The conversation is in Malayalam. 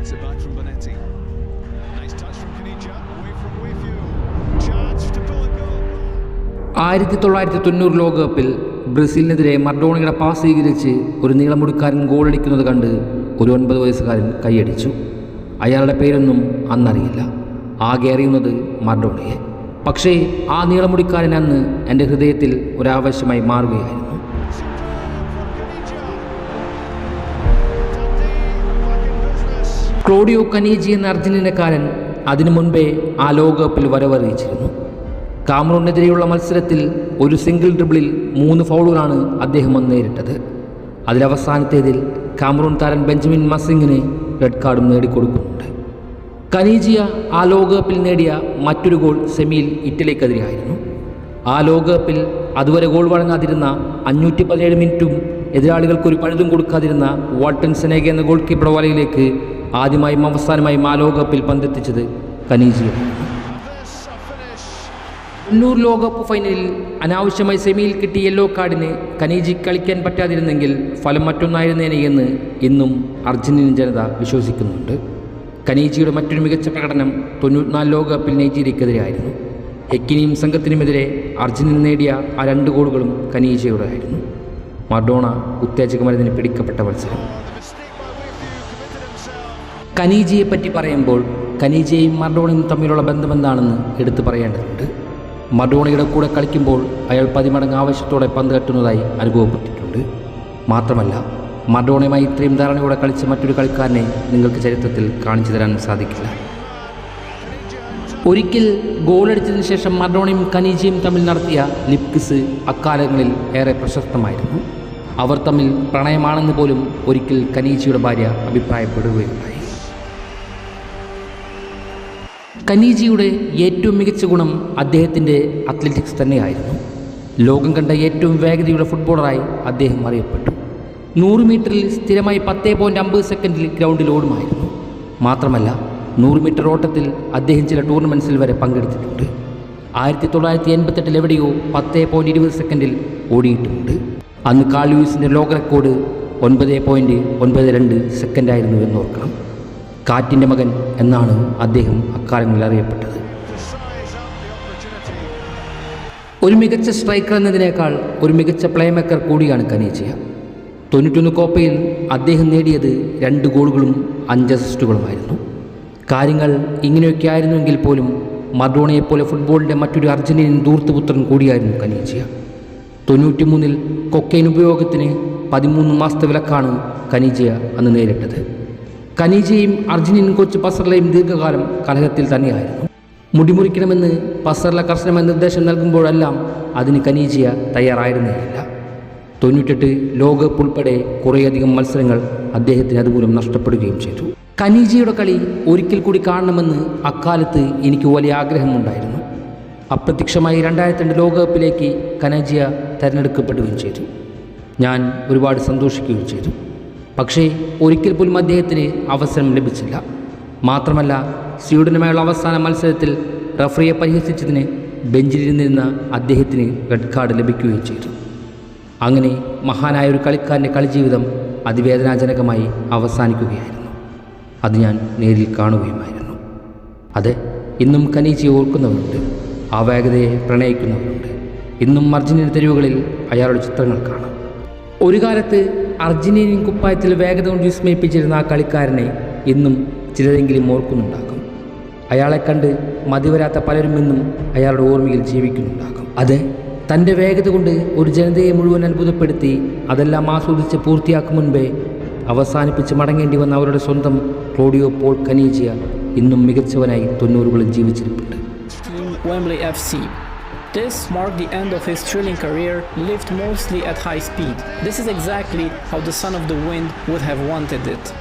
Gets a back from Bonetti. Nice touch from Kanija, Away from Wayfield. Chance to goal. ആയിരത്തി തൊള്ളായിരത്തി തൊണ്ണൂറ് ലോകകപ്പിൽ ബ്രസീലിനെതിരെ മർഡോണയുടെ പാസ് സ്വീകരിച്ച് ഒരു നീളമുടുക്കാരൻ ഗോളടിക്കുന്നത് കണ്ട് ഒരു ഒൻപത് വയസ്സുകാരൻ കൈയടിച്ചു അയാളുടെ പേരൊന്നും അന്നറിയില്ല ആകെ അറിയുന്നത് മർഡോണയെ പക്ഷേ ആ നീളമുടിക്കാരൻ അന്ന് എന്റെ ഹൃദയത്തിൽ ഒരാവശ്യമായി മാറുകയായിരുന്നു ക്ലോഡിയോ കനീജി എന്ന അർജന്റീനക്കാരൻ അതിനു മുൻപേ ആ ലോകകപ്പിൽ വരവറിയിച്ചിരുന്നു. കാമറൂണിനെതിരെയുള്ള മത്സരത്തിൽ ഒരു സിംഗിൾ ഡ്രിബിളിൽ മൂന്ന് ഫൗളുകളാണ് അദ്ദേഹം നേരിട്ടത്. അതിലവസാനത്തേതിൽ കാമറൂൺ താരൻ ബെഞ്ചമിൻ മസിങ്ങിന് റെഡ് കാർഡും നേടിക്കൊടുക്കുന്നുണ്ട്. കനീജിയ ആ ലോകകപ്പിൽ നേടിയ മറ്റൊരു ഗോൾ സെമിയിൽ ഇറ്റലിക്കെതിരെയായിരുന്നു. ആ ലോകകപ്പിൽ അതുവരെ ഗോൾ വഴങ്ങാതിരുന്ന അഞ്ഞൂറ്റി പതിനേഴ് മിനിറ്റും എതിരാളികൾക്ക് ഒരു പഴുതും കൊടുക്കാതിരുന്ന വാൾട്ടൻ സെനേഗ എന്ന ഗോൾ കീപ്പർ വലയിലേക്ക് ആദ്യമായും അവസാനമായും ആ ലോകകപ്പിൽ പന്തെത്തിച്ചത് കനീജിയാണ് കണ്ണൂർ ലോകകപ്പ് ഫൈനലിൽ അനാവശ്യമായി സെമിയിൽ കിട്ടിയ യെല്ലോ കാർഡിന് കനീജി കളിക്കാൻ പറ്റാതിരുന്നെങ്കിൽ ഫലം മറ്റൊന്നായിരുന്നേനെ എന്ന് ഇന്നും അർജന്റീനൻ ജനത വിശ്വസിക്കുന്നുണ്ട്. കനീജിയുടെ മറ്റൊരു മികച്ച പ്രകടനം തൊണ്ണൂറ്റിനാല് ലോകകപ്പിൽ നൈജീരിയക്കെതിരെയായിരുന്നു ഹെക്കിനിയും സംഘത്തിനുമെതിരെ അർജന്റീന നേടിയ ആ രണ്ട് ഗോളുകളും കനീജയുടെ ആയിരുന്നു മഡോണ ഉത്തേജക മരുന്നിന് പിടിക്കപ്പെട്ട മത്സരം. കനീജിയെ പറ്റി പറയുമ്പോൾ കനീജയും മർഡോണയും തമ്മിലുള്ള ബന്ധമെന്താണെന്ന് എടുത്തു പറയേണ്ടതുണ്ട്. മർഡോണയുടെ കൂടെ കളിക്കുമ്പോൾ അയാൾ പതിമടങ്ങ് ആവശ്യത്തോടെ പന്ത് കെട്ടുന്നതായി അനുഭവപ്പെട്ടിട്ടുണ്ട്. മാത്രമല്ല മർഡോണയുമായി ഇത്രയും ധാരണയോടെ കളിച്ച മറ്റൊരു കളിക്കാരനെ നിങ്ങൾക്ക് ചരിത്രത്തിൽ കാണിച്ചു തരാൻ സാധിക്കില്ല. ഒരിക്കൽ ഗോളടിച്ചതിന് ശേഷം മർഡോണയും കനീജയും തമ്മിൽ നടത്തിയ ലിപ്കിസ് അക്കാലങ്ങളിൽ ഏറെ പ്രശസ്തമായിരുന്നു. അവർ തമ്മിൽ പ്രണയമാണെന്ന് പോലും ഒരിക്കൽ കനീജിയുടെ ഭാര്യ അഭിപ്രായപ്പെടുകയുണ്ടായി. കനീജിയുടെ ഏറ്റവും മികച്ച ഗുണം അദ്ദേഹത്തിന്റെ അത്ലറ്റിക്സ് തന്നെയായിരുന്നു. ലോകം കണ്ട ഏറ്റവും വേഗതയുള്ള ഫുട്ബോളറായി അദ്ദേഹം അറിയപ്പെട്ടു. നൂറ് മീറ്ററിൽ സ്ഥിരമായി പത്തേ പോയിന്റ് അമ്പത് സെക്കൻഡിൽ ഗ്രൗണ്ടിൽ ഓടുമായിരുന്നു. മാത്രമല്ല നൂറ് മീറ്റർ ഓട്ടത്തിൽ അദ്ദേഹം ചില ടൂർണമെന്റ്സിൽ വരെ പങ്കെടുത്തിട്ടുണ്ട്. ആയിരത്തി തൊള്ളായിരത്തി എൺപത്തെട്ടിൽ എവിടെയോ പത്തേ പോയിന്റ് ഇരുപത് സെക്കൻഡിൽ ഓടിയിട്ടുണ്ട്. അന്ന് കാൾ ലൂയിസിന്റെ ലോക റെക്കോർഡ് ഒൻപത് പോയിന്റ് ഒൻപത് രണ്ട് സെക്കൻഡായിരുന്നു എന്നോർക്കണം കാറ്റിന്റെ മകൻ എന്നാണ് അദ്ദേഹം അക്കാലങ്ങളിൽ അറിയപ്പെട്ടത്. ഒരു മികച്ച സ്ട്രൈക്കർ എന്നതിനേക്കാൾ ഒരു മികച്ച പ്ലേമേക്കർ കൂടിയാണ് കനീച്ചിയ തൊണ്ണൂറ്റൊന്ന് കോപ്പയിൽ അദ്ദേഹം നേടിയത് രണ്ട് ഗോളുകളും അഞ്ച് അസിസ്റ്റുകളുമായിരുന്നു. കാര്യങ്ങൾ ഇങ്ങനെയൊക്കെ ആയിരുന്നുവെങ്കിൽ പോലും മർഡോണയെപ്പോലെ ഫുട്ബോളിന്റെ മറ്റൊരു അർജന്റീനൻ ദൂർത്തുപുത്രൻ കൂടിയായിരുന്നു കനീച്ചിയ തൊണ്ണൂറ്റിമൂന്നിൽ കൊക്കൈൻ ഉപയോഗത്തിന് പതിമൂന്ന് മാസത്തെ വിലക്കാണ് കനീജിയ അന്ന് നേരിട്ടത്. കനീജയും അർജന്റീനൻ കോച്ച് പസർലയും ദീർഘകാലം കലഹത്തിൽ തന്നെയായിരുന്നു മുടിമുറിക്കണമെന്ന് പസർല കർശനമായ നിർദ്ദേശം നൽകുമ്പോഴെല്ലാം അതിന് കനീജിയ തയ്യാറായിരുന്നില്ല. തൊണ്ണൂറ്റെട്ട് ലോകകപ്പ് ഉൾപ്പെടെ കുറേയധികം മത്സരങ്ങൾ അദ്ദേഹത്തിന് അതുമൂലം നഷ്ടപ്പെടുകയും ചെയ്തു. കനീജിയുടെ കളി ഒരിക്കൽ കൂടി കാണണമെന്ന് അക്കാലത്ത് എനിക്ക് വലിയ ആഗ്രഹമുണ്ടായിരുന്നു. അപ്രത്യക്ഷമായി രണ്ടായിരത്തി രണ്ട് ലോകകപ്പിലേക്ക് കനീജിയ തിരഞ്ഞെടുക്കപ്പെടുകയും ചെയ്തു. ഞാൻ ഒരുപാട് സന്തോഷിക്കുകയും ചെയ്തു. പക്ഷേ ഒരിക്കൽ പോലും അദ്ദേഹത്തിന് അവസരം ലഭിച്ചില്ല. മാത്രമല്ല സ്വീഡനുമായുള്ള അവസാന മത്സരത്തിൽ റഫറിയെ പരിഹസിച്ചതിന് ബെഞ്ചിലിരുന്നിരുന്ന അദ്ദേഹത്തിന് റെഡ് കാർഡ് ലഭിക്കുകയും ചെയ്തു. അങ്ങനെ മഹാനായ ഒരു കളിക്കാരന്റെ കളിജീവിതം അതിവേദനാജനകമായി അവസാനിക്കുകയായിരുന്നു. അത് ഞാൻ നേരിൽ കാണുകയുമായിരുന്നു. അത് ഇന്നും കനീജി ഓർക്കുന്നവരുണ്ട് ആ വേഗതയെ പ്രണയിക്കുന്നവരുണ്ട്. ഇന്നും അർജന്റീന തെരുവുകളിൽ അയാളുടെ ചിത്രങ്ങൾ കാണാം. ഒരു കാലത്ത് അർജന്റീനിയൻ കുപ്പായത്തിൽ വേഗത കൊണ്ട് വിസ്മയിപ്പിച്ചിരുന്ന ആ കളിക്കാരനെ ഇന്നും ചിലരെങ്കിലും ഓർക്കുന്നുണ്ടാകും. അയാളെ കണ്ട് മതിവരാത്ത പലരും ഇന്നും അയാളുടെ ഓർമ്മയിൽ ജീവിക്കുന്നുണ്ടാകും. അത് തന്റെ വേഗത കൊണ്ട് ഒരു ജനതയെ മുഴുവൻ അത്ഭുതപ്പെടുത്തി അതെല്ലാം ആസ്വദിച്ച് പൂർത്തിയാക്കും മുൻപേ അവസാനിപ്പിച്ച് മടങ്ങേണ്ടി വന്ന അവരുടെ സ്വന്തം ക്ലോഡിയോ പോൾ കനീജിയ ഇന്നും മികച്ചവനായി തൊണ്ണൂറുകളിൽ ജീവിച്ചിരിപ്പുണ്ട്. This marked the end of his thrilling career, lived mostly at high speed. This is exactly how the Son of the Wind would have wanted it.